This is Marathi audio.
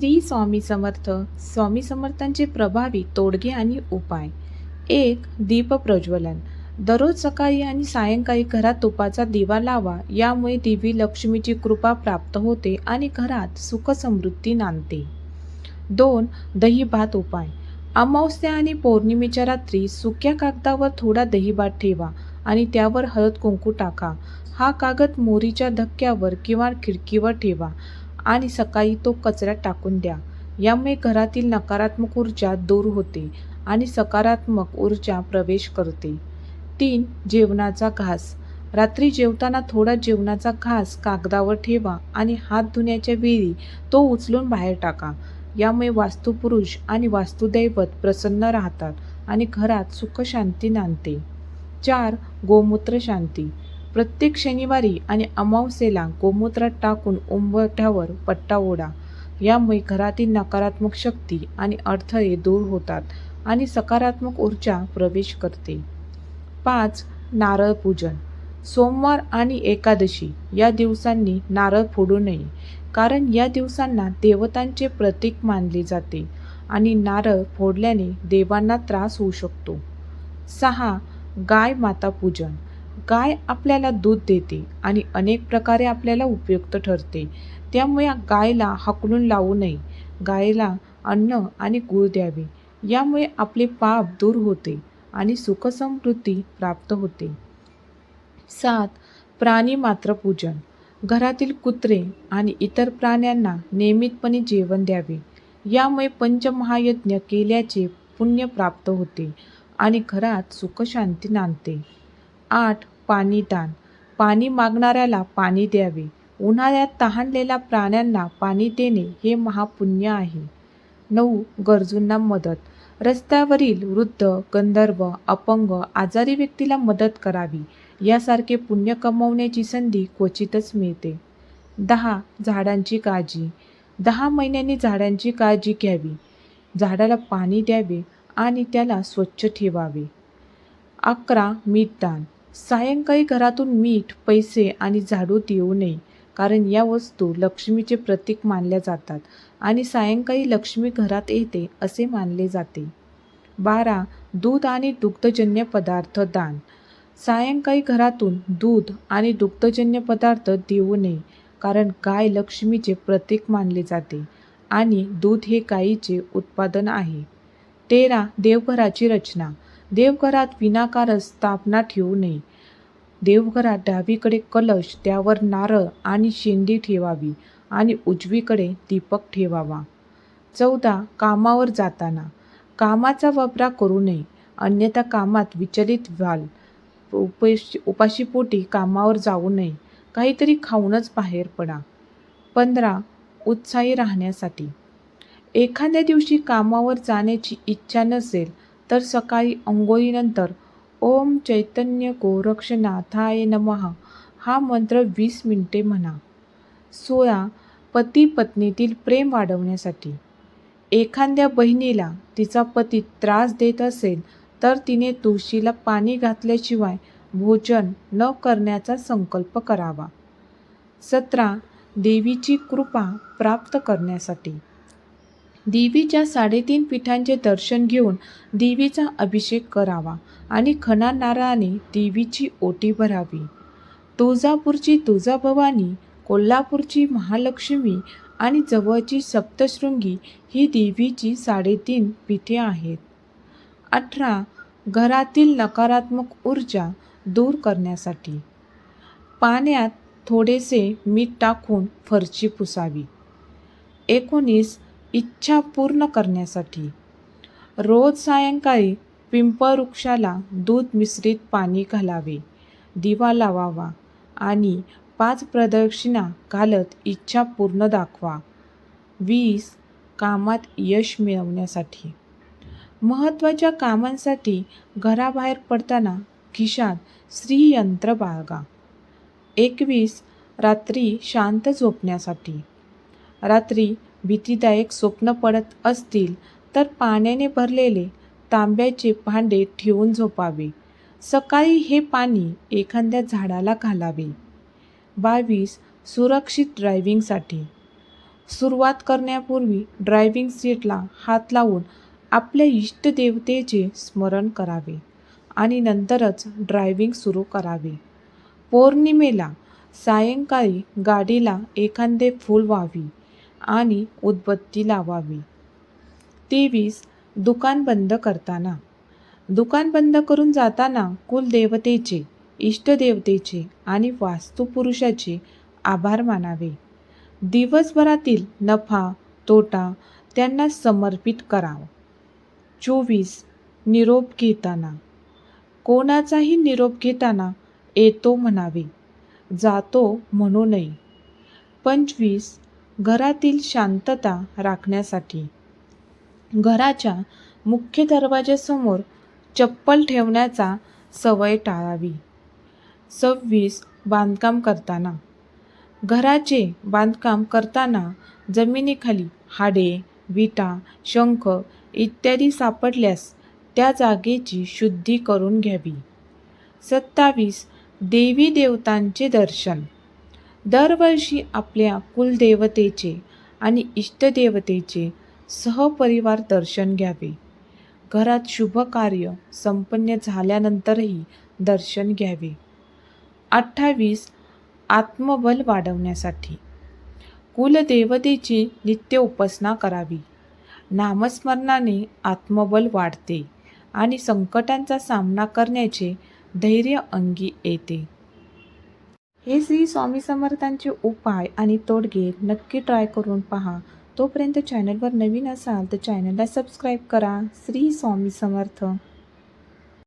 श्री स्वामी समर्थ. स्वामी समर्थांचे प्रभावी तोडगे आणि उपाय. एक दीप प्रज्वलन. दररोज सकाळी आणि सायंकाळी घरात तुपाचा दिवा लावा यामुळे देवी लक्ष्मीची कृपा प्राप्त होते आणि घरात सुख समृद्धी नांदते. दोन दही भात उपाय. अमावस्या आणि पौर्णिमेच्या रात्री सुक्या कागदावर थोडा दही भात ठेवा आणि त्यावर हळद कुंकू टाका. हा कागद मोरीच्या धक्क्यावर किंवा खिडकीवर ठेवा. आणि सकाळी तो कचऱ्यात टाकून द्या. यामुळे घरातील नकारात्मक ऊर्जा दूर होते आणि सकारात्मक ऊर्जा प्रवेश करते. तीन जेवणाचा घास. रात्री जेवताना थोडा जेवणाचा घास कागदावर ठेवा आणि हात धुण्याच्या वेळी तो उचलून बाहेर टाका. यामुळे वास्तुपुरुष आणि वास्तुदैवत प्रसन्न राहतात आणि घरात सुख शांती नांदते. चार गोमूत्र शांती. प्रत्येक शनिवारी आणि अमावस्येला गोमूत्रात टाकून उंबरठ्यावर पट्टा ओढा. यामुळे घरातील नकारात्मक शक्ती आणि अडथळे दूर होतात आणि सकारात्मक ऊर्जा प्रवेश करते. पाच नारळ पूजन. सोमवार आणि एकादशी या दिवसांनी नारळ फोडू नये कारण या दिवसांना देवतांचे प्रतीक मानले जाते आणि नारळ फोडल्याने देवांना त्रास होऊ शकतो. सहा गाय माता पूजन. गाय आपल्याला दूध देते आणि अनेक प्रकारे आपल्याला उपयुक्त ठरते. त्यामुळे गायला हकलून लावू नये. गायला अन्न आणि गूळ द्यावे. यामुळे आपले पाप दूर होते आणि सुखसमृद्धी प्राप्त होते. सात. प्राणी मात्र पूजन. घरातील कुत्रे आणि इतर प्राण्यांना नियमितपणे जेवण द्यावे. यामुळे पंचमहायज्ञ केल्याचे पुण्य प्राप्त होते आणि घरात सुखशांती नांदते. आठ. पाणी दान पाणी मागणाऱ्याला पाणी द्यावे. उन्हाळ्यात तहानलेल्या प्राण्यांना पाणी देणे हे महापुण्य आहे. नऊ गरजूंना मदत. रस्त्यावरील वृद्ध गंधर्व अपंग आजारी व्यक्तीला मदत करावी. यासारखे पुण्य कमवण्याची संधी क्वचितच मिळते. दहा झाडांची काळजी. दहा महिन्यांनी झाडांची काळजी घ्यावी. झाडाला पाणी द्यावे आणि त्याला स्वच्छ ठेवावे. अकरा मीठदान सायंकाळी घरातून मीठ पैसे आणि झाडू देऊ नये कारण या वस्तू लक्ष्मीचे प्रतीक मानल्या जातात आणि सायंकाळी लक्ष्मी घरात येते असे मानले जाते. बारा दूध आणि दुग्धजन्य पदार्थ दान. सायंकाळी घरातून दूध आणि दुग्धजन्य पदार्थ देऊ नये कारण गाय लक्ष्मीचे प्रतीक मानले जाते आणि दूध हे गायीचे उत्पादन आहे. तेरा देवघराची रचना. देवघरात विनाकारण स्थापना ठेवू नये. देवघरात डावीकडे कलश त्यावर नारळ आणि शेंडी ठेवावी आणि उजवीकडे दीपक ठेवावा. चौदा. कामावर जाताना. कामाचा वापरा करू नये. अन्यथा कामात विचलित व्हाल. उपाशी उपाशीपोटी कामावर जाऊ नये. काहीतरी खाऊनच बाहेर पडा. पंधरा. उत्साही राहण्यासाठी. एखाद्या दिवशी कामावर जाण्याची इच्छा नसेल तर सकाळी अंघोळीनंतर ओम चैतन्य गोरक्षनाथाय नमः. हा मंत्र वीस मिनिटे म्हणा. सोळा पती पत्नीतील प्रेम वाढवण्यासाठी. एखाद्या बहिणीला तिचा पती त्रास देत असेल तर तिने तुळशीला पाणी घातल्याशिवाय भोजन न करण्याचा संकल्प करावा. सतरा देवीची कृपा प्राप्त करण्यासाठी. देवीच्या साडेतीन पीठांचे दर्शन घेऊन देवीचा अभिषेक करावा आणि खणा नारळाने देवीची ओटी भरावी. तुळजापूरची तुळजाभवानी कोल्हापूरची महालक्ष्मी आणि जवळची सप्तशृंगी ही देवीची साडेतीन पीठे आहेत. अठरा घरातील नकारात्मक ऊर्जा दूर करण्यासाठी. पाण्यात थोडेसे मीठ टाकून फरची पुसावी. एकोणीस इच्छा पूर्ण करण्यासाठी. रोज सायंकाळी पिंपवृक्षाला दूध मिश्रित पाणी घालावे दिवा लावावा आणि पाच प्रदक्षिणा घालत इच्छा पूर्ण दाखवा. वीस कामात यश मिळवण्यासाठी. महत्त्वाच्या कामांसाठी घराबाहेर पडताना खिशात श्रीयंत्र बाळगा. एकवीस रात्री शांत झोपण्यासाठी. रात्री भीतीदायक स्वप्न पडत असतील तर पाण्याने भरलेले तांब्याचे भांडे ठेवून झोपावे. सकाळी हे पाणी एखाद्या झाडाला घालावे. बावीस. सुरक्षित ड्रायव्हिंगसाठी सुरुवात करण्यापूर्वी ड्रायव्हिंग सीटला हात लावून आपल्या इष्टदेवतेचे स्मरण करावे आणि नंतरच ड्रायव्हिंग सुरू करावे. पौर्णिमेला सायंकाळी गाडीला एखादे फूल व्हावी. आणि उदबत्ती लावावी. तेवीस दुकान बंद करताना. दुकान बंद करून जाताना कुलदेवतेचे इष्टदेवतेचे आणि वास्तुपुरुषाचे आभार मानावे. दिवसभरातील नफा तोटा त्यांना समर्पित करावा. चोवीस निरोप घेताना. कोणाचाही निरोप घेताना येतो म्हणावे. जातो म्हणू नये. पंचवीस घरातील शांतता राखण्यासाठी. घराच्या मुख्य दरवाजासमोर चप्पल ठेवण्याचा सवय टाळावी. सव्वीस बांधकाम करताना. घराचे बांधकाम करताना जमिनीखाली हाडे विटा शंख इत्यादी सापडल्यास त्या जागेची शुद्धी करून घ्यावी. सत्तावीस देवी देवतांचे दर्शन. दरवर्षी आपल्या कुलदेवतेचे आणि इष्टदेवतेचे सहपरिवार दर्शन घ्यावे. घरात शुभ कार्य संपन्न झाल्यानंतरही दर्शन घ्यावे. अठ्ठावीस आत्मबल वाढवण्यासाठी. कुलदेवतेची नित्य उपासना करावी. नामस्मरणाने आत्मबल वाढते आणि संकटांचा सामना करण्याचे धैर्य अंगी येते. हे श्री स्वामी समर्थांचे उपाय आणि तोडगे नक्की ट्राय करून पहा. तोपर्यंत चॅनलवर नवीन असाल तर चॅनलला सबस्क्राईब करा. श्री स्वामी समर्थ.